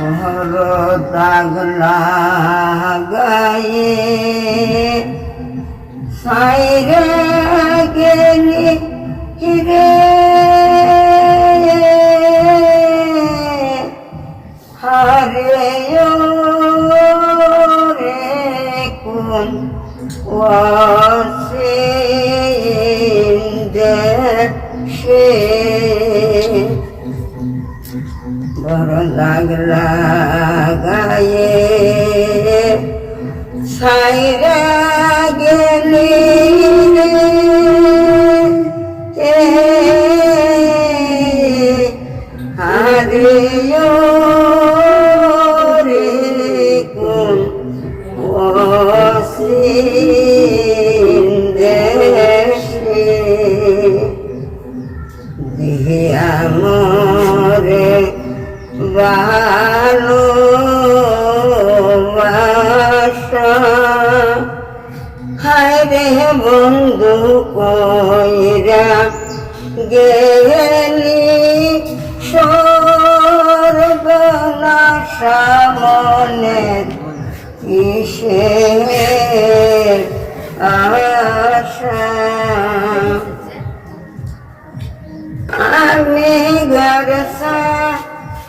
বড় দাগ লাগায়ে সাইরে গেলি রে হারে রে কোন ওয়াসিন্দে বড় দাগ লাগায়ে সাইরা গেলি রে ভালো হায় রে বন্ধু কইরা গেলি সর্বনা সামনে কিসের? আশা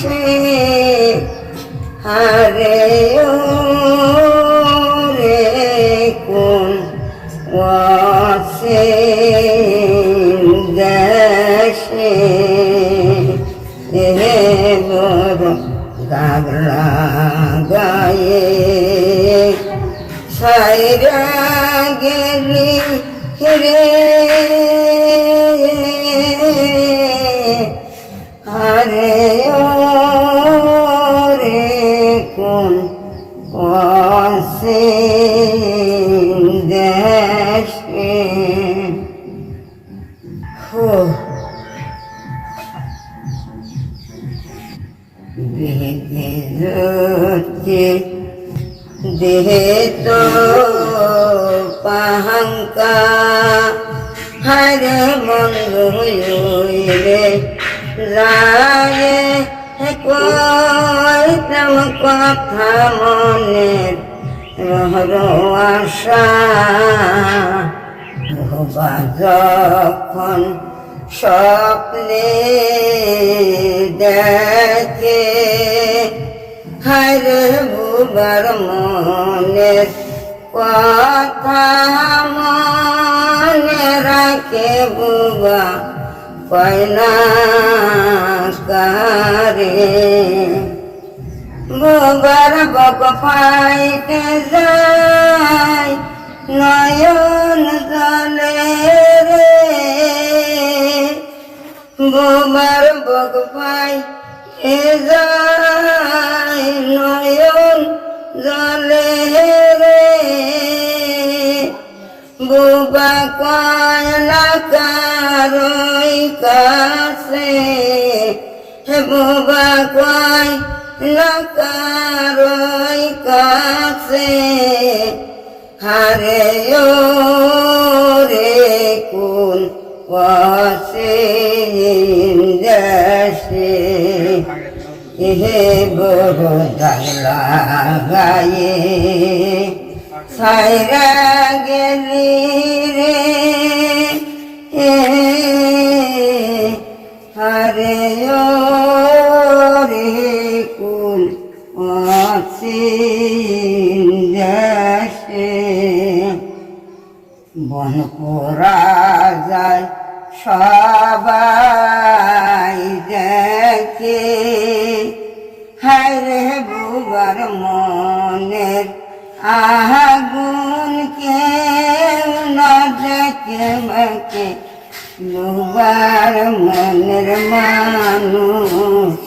তারাশে হরে রে কোন ওয়াসে দেশে হে বড় গাগরা গায়ে সাইরা গেলি রে আরে ও দেহে তো পাহাঙ্কা, হরে বন্ধু রে রায়ে কইতাম কথা মনের রহর আশা। যখন স্বপ্নে দেখে হারে বুবার মনের কথা মনে রাখে বুবা কয়না কারে বুবার বক ফাইতে যায় নয়ন জলে রে। বোমার বক পাই যায় বুবা কয়লা কারই কাছে, হে বুবা কয় কারই কাছে। হারে রে কোন ওয়াসে দেশে, হে বড় দাগলা গায়ে সাইরা গেলি রে হরে রে কুল দেশে। বন পোরা যায় সবাই দেখে। হায়রে বুবার মনের আগুন কেউ না দেখে বাঁকে দুবার মনের মানুষ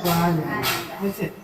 পাওয়া যায়